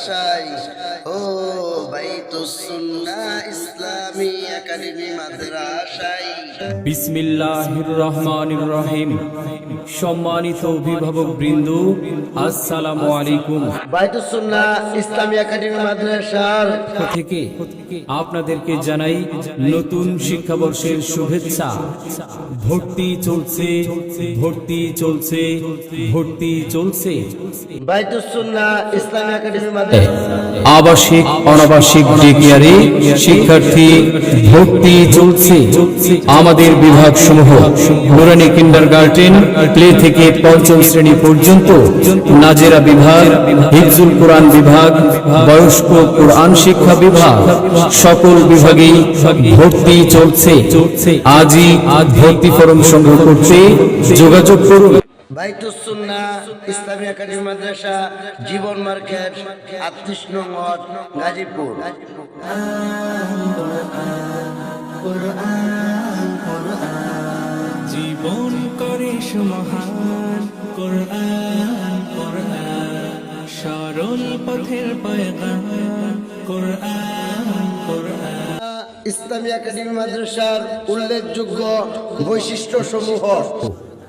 মাদ্রাসায় ও বাইতুস সুন্না ইসলামী। বিসমিল্লাহির রহমানির রহিম সম্মানিত অভিভাবক বৃন্দ আসসালামু আলাইকুম বাইতুস সুন্না ইসলামী একাডেমি মাদ্রাসার থেকে আপনাদেরকে জানাই নতুন শিক্ষাবর্ষের শুভেচ্ছা। ভর্তি চলছে ভর্তি চলছে ভর্তি চলছে। বাইতুস সুন্না ইসলামী একাডেমি মাদ্রাসা। আবাসিক অনাবাসিক ডিগ্রিয়ারে শিক্ষার্থী ভর্তি চলছে। আমাদের বিভাগ সমূহ নুরানি কিন্ডার গার্ডেন প্লে থেকে পঞ্চম শ্রেণি পর্যন্ত নাজেরা বিভাগ, হিফজুল কোরআন বিভাগ, বয়স্ক কোরআন শিক্ষা বিভাগ, সকল বিভাগেই ভর্তি চলছে। আজই আজ ভর্তি ফরম সংগ্রহ করতে যোগাযোগ করুন। ইসলামী একাডেমি মাদ্রাসা জীবন মার্কেট আটত্রিশ নং ওয়ার্ড, গাজীপুর। জীবন করে সুমহান কোরআন কোরআন সরল পথের পয়গাম কোরআন কোরআন। ইসলামী একাডেমি মাদ্রাসার উল্লেখযোগ্য বৈশিষ্ট্য সমূহ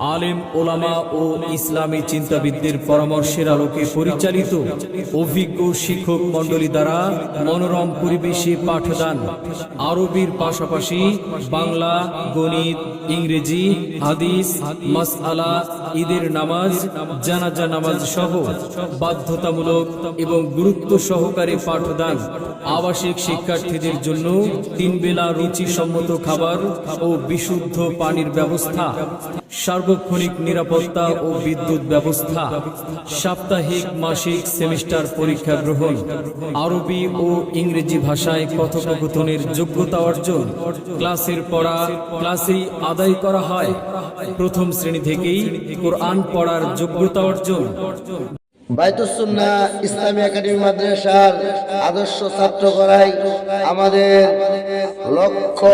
আলেম, ওলামা ও ইসলামী চিন্তাবিদদের পরামর্শের আলোকে পরিচালিত অভিজ্ঞ শিক্ষক মণ্ডলী দ্বারা মনোরম পরিবেশে পাঠদান। আরবির পাশাপাশি বাংলা, গণিত, ইংরেজি, হাদিস, মাসআলা, ঈদের নামাজ, জানাজা নামাজ সহ বাধ্যতামূলক এবং গুরুত্ব সহকারে পাঠদান। আবাসিক শিক্ষার্থীদের জন্য তিন বেলা রুচিসম্মত খাবার ও বিশুদ্ধ পানির ব্যবস্থা। সার্বক্ষণিক নিরাপত্তা ও বিদ্যুৎ ব্যবস্থা সাপ্তাহিক মাসিক সেমিস্টার পরীক্ষা গ্রহণ আরবি ও ইংরেজি ভাষায় কথোপকথনের যোগ্যতা অর্জন ক্লাসের পড়া ক্লাসেই আদায় করা হয় প্রথম শ্রেণি থেকেই কোরআন পড়ার যোগ্যতা অর্জন। বাইতুসুন্না ইসলামী একাডেমি মাদ্রাসার আদর্শ ছাত্র করাই আমাদের লক্ষ্য।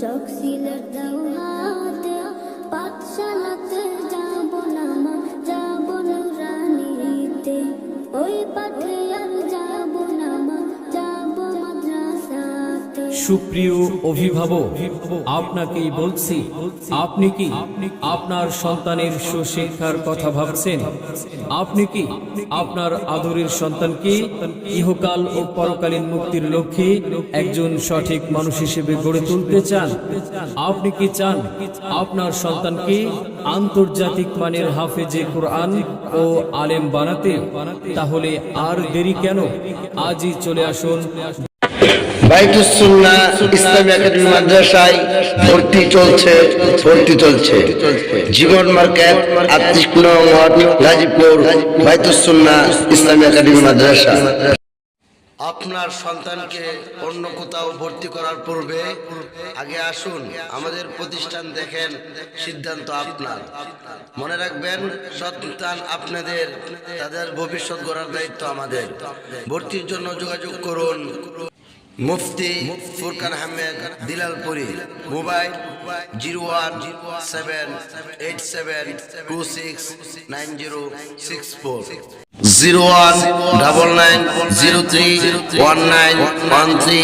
Çok siler সুপ্রিয় অভিভাবক, আপনাকেই বলছি, আপনি কি আপনার সন্তানের সুশিক্ষার কথা ভাবছেন? আপনি কি আপনার আদরের সন্তানকে ইহকাল ও পরকালীন মুক্তির লক্ষ্যে একজন সঠিক মানুষ হিসেবে গড়ে তুলতে চান? আপনি কি চান আপনার সন্তানকে আন্তর্জাতিক মানের হাফেজে কোরআন ও আলেম বানাতে? তাহলে আর দেরি কেন? আজই চলে আসুন। আপনার সন্তানকে অন্য কোথাও ভর্তি করার পূর্বে আগে আসুন, আমাদের প্রতিষ্ঠান দেখেন, সিদ্ধান্ত আপনার। মনে রাখবেন, সন্তান আপনাদের, তাদের ভবিষ্যৎ গড়ার দায়িত্ব আমাদের। ভর্তির জন্য যোগাযোগ করুন। Mufti Furqan Ahmed, Dilalpuri, mobile zero one seven eight seven two six nine zero six four. Zero one double nine zero three one nine one three